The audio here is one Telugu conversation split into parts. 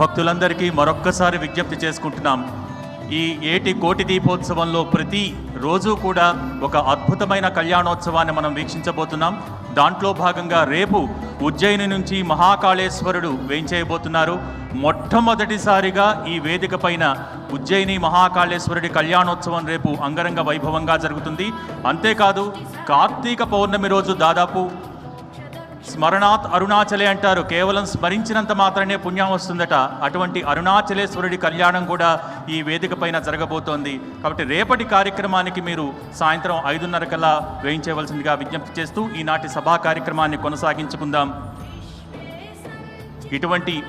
భక్తులందరికీ మరొక్కసారి విజ్ఞప్తి చేసుకుంటున్నాం. ఈ ఏటి కోటి దీపోత్సవంలో ప్రతి రోజు కూడా ఒక అద్భుతమైన కళ్యాణోత్సవాన్ని మనం వీక్షించబోతున్నాం. దాంట్లో భాగంగా రేపు ఉజ్జయిని నుంచి మహాకాళేశ్వరుడు వేయించేయబోతున్నారు. మొట్టమొదటిసారిగా ఈ వేదిక పైన ఉజ్జయిని మహాకాళేశ్వరుడి కళ్యాణోత్సవం రేపు అంగరంగ వైభవంగా జరుగుతుంది. అంతేకాదు కార్తీక పౌర్ణమి రోజు దాదాపు స్మరణాత్ అరుణాచలే అంటారు. కేవలం స్మరించినంత మాత్రమే పుణ్యం వస్తుందట. అటువంటి అరుణాచలేశ్వరుడి కళ్యాణం కూడా ఈ వేదిక పైన జరగబోతోంది. కాబట్టి రేపటి కార్యక్రమానికి మీరు సాయంత్రం ఐదున్నర కల్లా వేయించవలసిందిగా విజ్ఞప్తి చేస్తూ ఈనాటి సభా కార్యక్రమాన్ని కొనసాగించుకుందాం. ఇటువంటి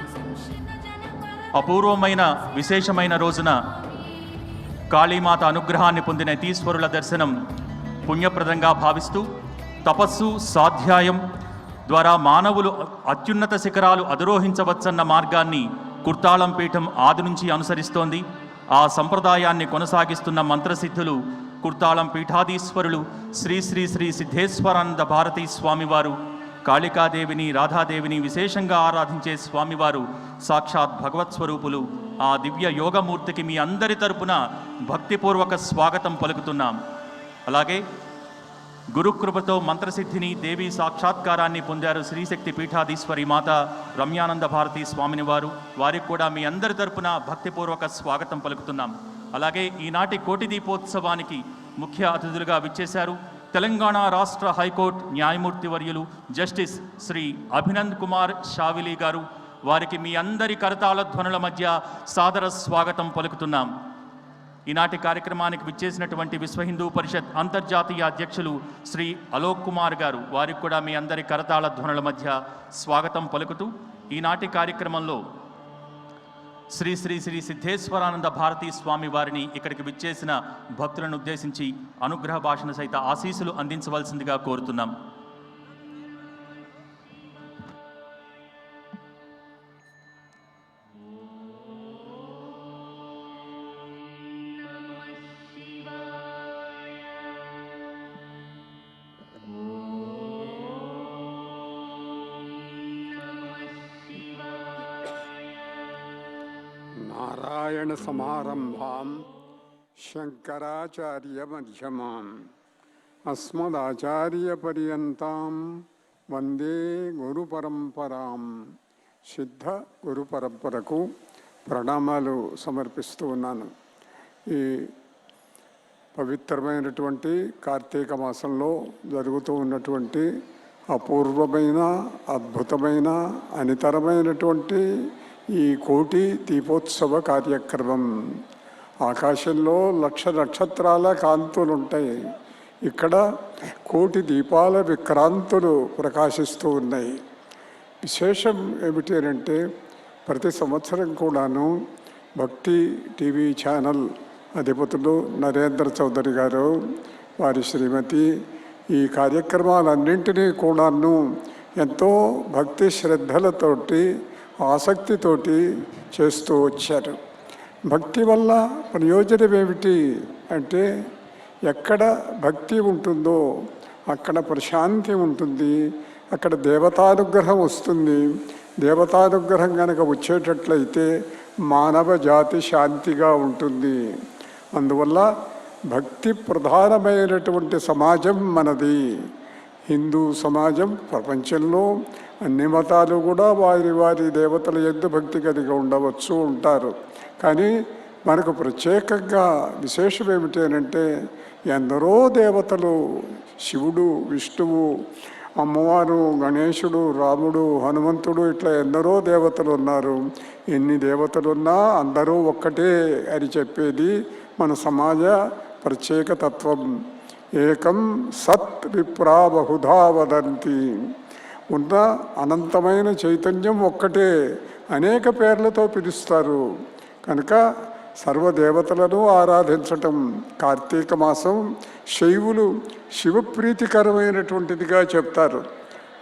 అపూర్వమైన విశేషమైన రోజున కాళీమాత అనుగ్రహాన్ని పొందిన తీశ్వరుల దర్శనం పుణ్యప్రదంగా భావిస్తూ తపస్సు సాధ్యాయం ద్వారా మానవులు అత్యున్నత శిఖరాలు అధిరోహించవచ్చన్న మార్గాన్ని కుర్తాళం పీఠం ఆది నుంచి అనుసరిస్తోంది. ఆ సంప్రదాయాన్ని కొనసాగిస్తున్న మంత్రసిద్ధులు కుర్తాళం పీఠాధీశ్వరులు శ్రీ శ్రీ శ్రీ సిద్ధేశ్వరానంద భారతీ స్వామివారు కాళికాదేవిని రాధాదేవిని విశేషంగా ఆరాధించే స్వామివారు సాక్షాత్ భగవత్ స్వరూపులు. ఆ దివ్య యోగమూర్తికి మీ అందరి తరపున భక్తిపూర్వక స్వాగతం పలుకుతున్నాం. అలాగే గురుకృపతో మంత్రసిద్ధిని దేవి సాక్షాత్కారాన్ని పొందారు శ్రీశక్తి పీఠాధీశ్వరి మాత రమ్యానంద భారతి స్వామిని వారు. వారికి కూడా మీ అందరి తరపున భక్తిపూర్వక స్వాగతం పలుకుతున్నాం. అలాగే ఈనాటి కోటి దీపోత్సవానికి ముఖ్య అతిథులుగా విచ్చేశారు తెలంగాణ రాష్ట్ర హైకోర్టు న్యాయమూర్తి వర్యులు జస్టిస్ శ్రీ అభినంద్ కుమార్ షావిలీ గారు. వారికి మీ అందరి కరతాళ ధ్వనుల మధ్య సాదర స్వాగతం పలుకుతున్నాం. ఈనాటి కార్యక్రమానికి విచ్చేసినటువంటి విశ్వ హిందూ పరిషత్ అంతర్జాతీయ అధ్యక్షులు శ్రీ అలోక్ కుమార్ గారు వారికి కూడా మీ అందరి కరతాళ ధ్వనుల మధ్య స్వాగతం పలుకుతూ ఈనాటి కార్యక్రమంలో శ్రీ శ్రీ శ్రీ సిద్ధేశ్వరానంద భారతీ స్వామి వారిని ఇక్కడికి విచ్చేసిన భక్తులను ఉద్దేశించి అనుగ్రహ భాషను సైత ఆశీసులు అందించవలసిందిగా కోరుతున్నాం. నారాయణసమారంభాం శంకరాచార్యమధ్యమాం అస్మదాచార్యపర్యంతం వందే గురుపరంపరాం సిద్ధ గురు పరంపరకు ప్రణామాలు సమర్పిస్తూ ఉన్నాను. ఈ పవిత్రమైనటువంటి కార్తీక మాసంలో జరుగుతూ ఉన్నటువంటి అపూర్వమైన అద్భుతమైన అనితరమైనటువంటి ఈ కోటి దీపోత్సవ కార్యక్రమం. ఆకాశంలో లక్ష నక్షత్రాల కాంతులు ఉంటాయి ఇక్కడ కోటి దీపాల విక్రాంతులు ప్రకాశిస్తూ ఉన్నాయి. విశేషం ఏమిటి అని అంటే ప్రతి సంవత్సరం కూడాను భక్తి టీవీ ఛానల్ అధిపతులు నరేంద్ర చౌదరి గారు వారి శ్రీమతి ఈ కార్యక్రమాలన్నింటినీ కూడాను ఎంతో భక్తి శ్రద్ధలతోటి ఆసక్తితోటి చేస్తూ వచ్చారు. భక్తి వల్ల ప్రయోజనం ఏమిటి అంటే ఎక్కడ భక్తి ఉంటుందో అక్కడ ప్రశాంతి ఉంటుంది అక్కడ దేవతానుగ్రహం వస్తుంది. దేవతానుగ్రహం కనుక వచ్చేటట్లయితే మానవ జాతి శాంతిగా ఉంటుంది. అందువల్ల భక్తి ప్రధానమైనటువంటి సమాజం మనది. హిందూ సమాజం ప్రపంచంలో అన్ని మతాలు కూడా వారి వారి దేవతల ఎందు భక్తి కలిగి ఉండవచ్చు ఉంటారు. కానీ మనకు ప్రత్యేకంగా విశేషం ఏమిటి అంటే ఎందరో దేవతలు శివుడు విష్ణువు అమ్మవారు గణేశుడు రాముడు హనుమంతుడు ఇట్లా ఎందరో దేవతలు ఉన్నారు. ఎన్ని దేవతలున్నా అందరూ ఒక్కటే అని చెప్పేది మన సమాజ ప్రత్యేక తత్వం. ఏకం సత్ విప్రా బహుధా వదంతి. ఉన్న అనంతమైన చైతన్యం ఒక్కటే అనేక పేర్లతో పిలుస్తారు. కనుక సర్వదేవతలను ఆరాధించటం కార్తీక మాసం శైవులు శివప్రీతికరమైనటువంటిదిగా చెప్తారు.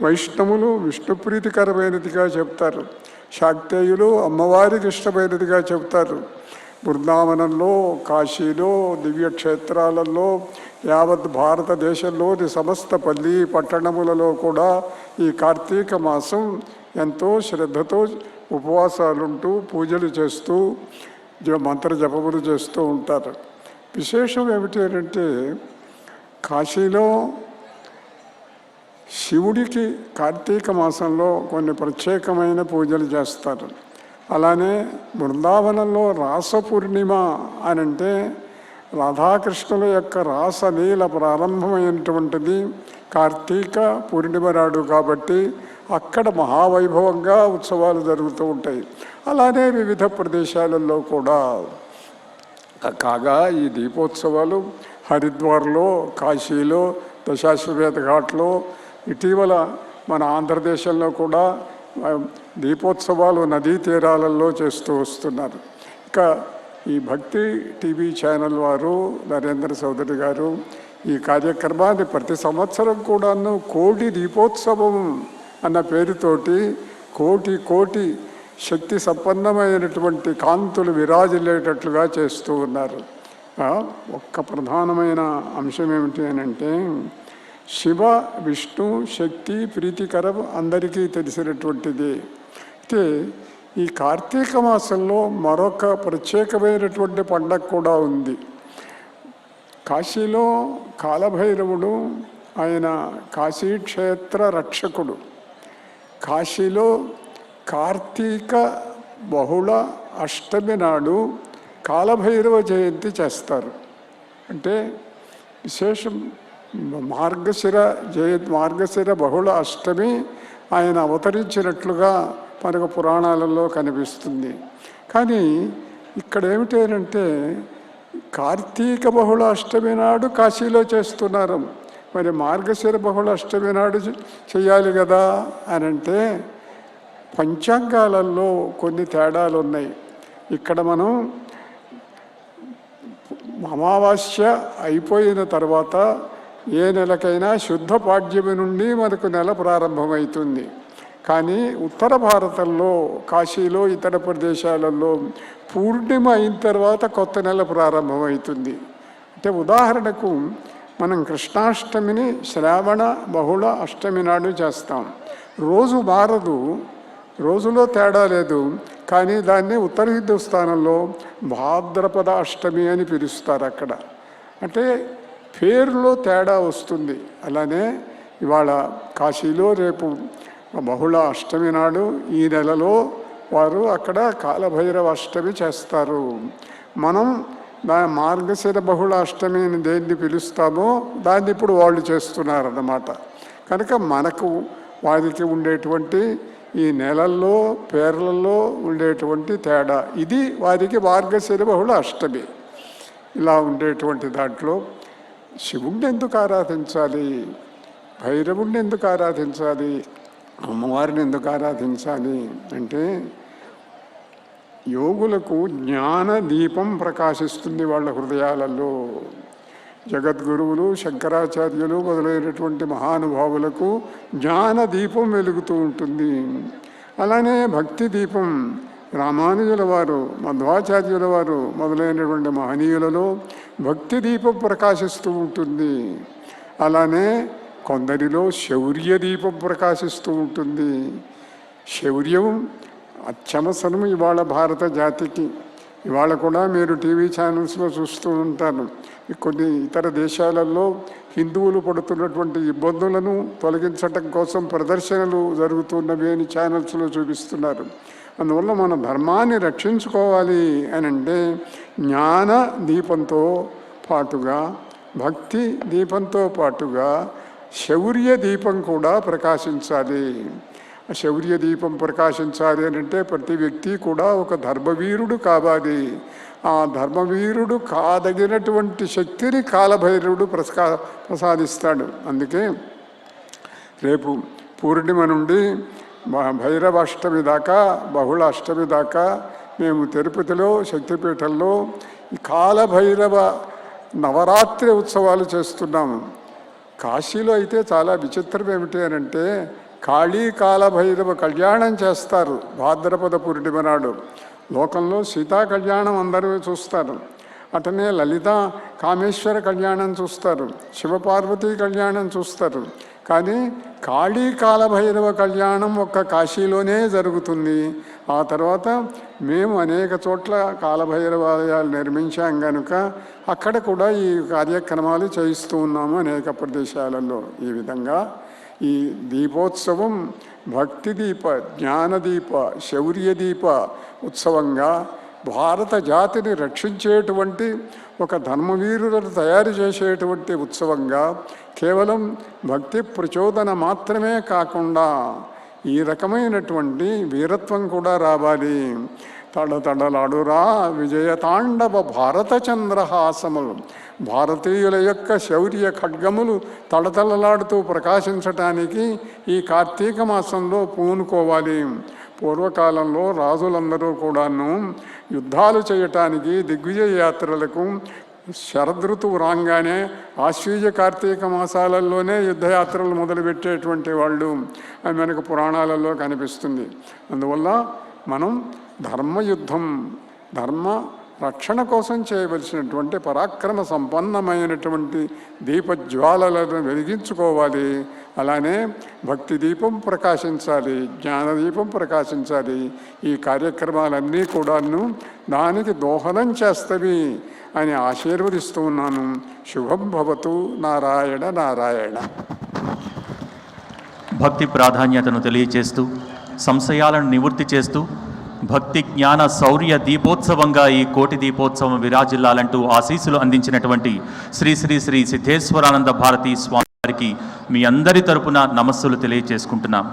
వైష్ణవులు విష్ణుప్రీతికరమైనదిగా చెప్తారు. శాక్తేయులు అమ్మవారికి ఇష్టమైనదిగా చెప్తారు. బృందావనంలో కాశీలో దివ్యక్షేత్రాలలో యావత్ భారతదేశంలోని సమస్త పల్లి పట్టణములలో కూడా ఈ కార్తీక మాసం ఎంతో శ్రద్ధతో ఉపవాసాలుంటూ పూజలు చేస్తూ మంత్ర జపములు చేస్తూ ఉంటారు. విశేషం ఏమిటి అంటే కాశీలో శివుడికి కార్తీక మాసంలో కొన్ని ప్రత్యేకమైన పూజలు చేస్తారు. అలానే బృందావనంలో రాస పూర్ణిమ అని అంటే రాధాకృష్ణుల యొక్క రాసలీల ప్రారంభమైనటువంటిది కార్తీక పూర్ణిమ నాడు కాబట్టి అక్కడ మహావైభవంగా ఉత్సవాలు జరుగుతూ ఉంటాయి. అలానే వివిధ ప్రదేశాలలో కూడా. కాగా ఈ దీపోత్సవాలు హరిద్వార్లో కాశీలో దశాశ్వమేధ ఘాట్లో ఇటీవల మన ఆంధ్రదేశంలో కూడా దీపోత్సవాలు నదీ తీరాలలో చేస్తూ వస్తున్నారు. ఇక ఈ భక్తి టీవీ ఛానల్ వారు నరేంద్ర చౌదరి గారు ఈ కార్యక్రమాన్ని ప్రతి సంవత్సరం కూడాను కోటి దీపోత్సవం అన్న పేరుతోటి కోటి కోటి శక్తి సంపన్నమైనటువంటి కాంతులు విరాజిల్లేటట్లుగా చేస్తూ ఉన్నారు. ఒక్క ప్రధానమైన అంశం ఏమిటి అని అంటే శివ విష్ణు శక్తి ప్రీతికరం అందరికీ తెలిసినటువంటిది. అయితే ఈ కార్తీక మాసంలో మరొక ప్రత్యేకమైనటువంటి పండగ కూడా ఉంది. కాశీలో కాలభైరవుడు ఆయన కాశీక్షేత్ర రక్షకుడు. కాశీలో కార్తీక బహుళ అష్టమి నాడు కాలభైరవ జయంతి చేస్తారు. అంటే విశేషం మార్గశిర జయ మార్గశిర బహుళ అష్టమి ఆయన అవతరించినట్లుగా మనకు పురాణాలలో కనిపిస్తుంది. కానీ ఇక్కడ ఏమిటంటే కార్తీక బహుళ అష్టమి నాడు కాశీలో చేస్తున్నారు. మరి మార్గశిర బహుళ అష్టమి నాడు చేయాలి కదా అని అంటే పంచాంగాలలో కొన్ని తేడాలు ఉన్నాయి. ఇక్కడ మనం అమావాస్య అయిపోయిన తర్వాత ఏ నెలకైనా శుద్ధ పాడ్యమి నుండి మనకు నెల ప్రారంభమవుతుంది. కానీ ఉత్తర భారతంలో కాశీలో ఇతర ప్రదేశాలలో పూర్ణిమ అయిన తర్వాత కొత్త నెల ప్రారంభమవుతుంది. అంటే ఉదాహరణకు మనం కృష్ణాష్టమిని శ్రావణ బహుళ అష్టమి నాడు చేస్తాం. రోజు మారదు రోజులో తేడా లేదు. కానీ దాన్ని ఉత్తర హిందుస్థానంలో భాద్రపద అష్టమి అని పిలుస్తారు అక్కడ. అంటే పేరులో తేడా వస్తుంది. అలానే ఇవాళ కాశీలో రేపు బహుళ అష్టమి నాడు ఈ నెలలో వారు అక్కడ కాలభైరవ అష్టమి చేస్తారు. మనం దా మార్గశిర బహుళ అష్టమి అని దేన్ని పిలుస్తామో దాన్ని ఇప్పుడు వాళ్ళు చేస్తున్నారన్నమాట. కనుక మనకు వారికి ఉండేటువంటి ఈ నెలల్లో పేర్లలో ఉండేటువంటి తేడా. ఇది వారికి మార్గశిర బహుళ అష్టమి. ఇలా ఉండేటువంటి దాంట్లో శివుణ్ణి ఎందుకు ఆరాధించాలి? భైరవుణ్ణి ఎందుకు ఆరాధించాలి? అమ్మవారిని ఎందుకు ఆరాధించాలి? అంటే యోగులకు జ్ఞాన దీపం ప్రకాశిస్తుంది వాళ్ళ హృదయాలలో. జగద్గురువులు శంకరాచార్యులు మొదలైనటువంటి మహానుభావులకు జ్ఞాన దీపం వెలుగుతూ ఉంటుంది. అలానే భక్తి దీపం రామానుజుల వారు మధ్వాచార్యుల వారు మొదలైనటువంటి మహనీయులలో భక్తి దీపం ప్రకాశిస్తూ ఉంటుంది. అలానే కొందరిలో శౌర్య దీపం ప్రకాశిస్తూ ఉంటుంది. శౌర్యం అత్యవసరం ఇవాళ భారత జాతికి. ఇవాళ కూడా మీరు టీవీ ఛానల్స్లో చూస్తూ ఉంటారు. కొన్ని ఇతర దేశాలలో హిందువులు పడుతున్నటువంటి ఇబ్బందులను తొలగించటం కోసం ప్రదర్శనలు జరుగుతున్నవి అని ఛానల్స్లో చూపిస్తున్నారు. అందువల్ల మన ధర్మాన్ని రక్షించుకోవాలి అని అంటే జ్ఞాన దీపంతో పాటుగా భక్తి దీపంతో పాటుగా శౌర్య దీపం కూడా ప్రకాశించాలి. ఆ శౌర్య దీపం ప్రకాశించాలి అని అంటే ప్రతి వ్యక్తి కూడా ఒక ధర్మవీరుడు కావాలి. ఆ ధర్మవీరుడు కాదగినటువంటి శక్తిని కాలభైరవుడు ప్రసా ప్రసాదిస్తాడు. అందుకే రేపు పూర్ణిమ నుండి భైరవ అష్టమి దాకా బహుళ అష్టమి దాకా మేము తిరుపతిలో శక్తిపీఠంలో కాలభైరవ నవరాత్రి ఉత్సవాలు చేస్తున్నాము. కాశీలో అయితే చాలా విచిత్రం ఏమిటి అని అంటే కాళీ కాలభైరవ కళ్యాణం చేస్తారు భాద్రపద పూర్ణిమ నాడు. లోకంలో సీతా కళ్యాణం అందరూ చూస్తారు. అటనే లలిత కామేశ్వర కళ్యాణం చూస్తారు శివపార్వతీ కళ్యాణం చూస్తారు. కానీ కాళీ కాలభైరవ కళ్యాణం ఒక్క కాశీలోనే జరుగుతుంది. ఆ తర్వాత మేము అనేక చోట్ల కాలభైరవాలయాలు నిర్మించాం కనుక అక్కడ కూడా ఈ కార్యక్రమాలు చేయిస్తూ ఉన్నాము అనేక ప్రదేశాలలో. ఈ విధంగా ఈ దీపోత్సవం భక్తి దీప జ్ఞానదీప శౌర్యదీప ఉత్సవంగా భారత జాతిని రక్షించేటువంటి ఒక ధర్మవీరులను తయారు చేసేటువంటి ఉత్సవంగా కేవలం భక్తి ప్రచోదన మాత్రమే కాకుండా ఈ రకమైనటువంటి వీరత్వం కూడా రావాలి. తడతడలాడురా విజయతాండవ భారత చంద్రహాసములు. భారతీయుల యొక్క శౌర్య ఖడ్గములు తడతలలాడుతూ ప్రకాశించటానికి ఈ కార్తీక మాసంలో పూనుకోవాలి. పూర్వకాలంలో రాజులందరూ కూడాను యుద్ధాలు చేయటానికి దిగ్విజయ యాత్రలకు శరదృతువు రాగానే ఆశ్వీజ కార్తీక మాసాలలోనే యుద్ధయాత్రలు మొదలుపెట్టేటువంటి వాళ్ళు అని మనకు పురాణాలలో కనిపిస్తుంది. అందువల్ల మనం ధర్మయుద్ధం ధర్మ రక్షణ కోసం చేయవలసినటువంటి పరాక్రమ సంపన్నమైనటువంటి దీపజ్వాలలను వెలిగించుకోవాలి. అలానే భక్తి దీపం ప్రకాశించాలి జ్ఞానదీపం ప్రకాశించాలి. ఈ కార్యక్రమాలన్నీ కూడాను దానికి దోహదం చేస్తవి అని ఆశీర్వదిస్తూ ఉన్నాను. శుభం భవతు నారాయణ నారాయణ. భక్తి ప్రాధాన్యతను తెలియచేస్తూ సంశయాలను నివృత్తి చేస్తూ భక్తి జ్ఞాన శౌర్య దీపోత్సవంగా ఈ కోటి దీపోత్సవం విరాజిల్లాలంటూ ఆశీస్సులు అందించినటువంటి శ్రీ శ్రీ శ్రీ సిద్ధేశ్వరానంద భారతీ స్వామి వారికి మీ అందరి తరపున నమస్సులు తెలియజేసుకుంటున్నాం.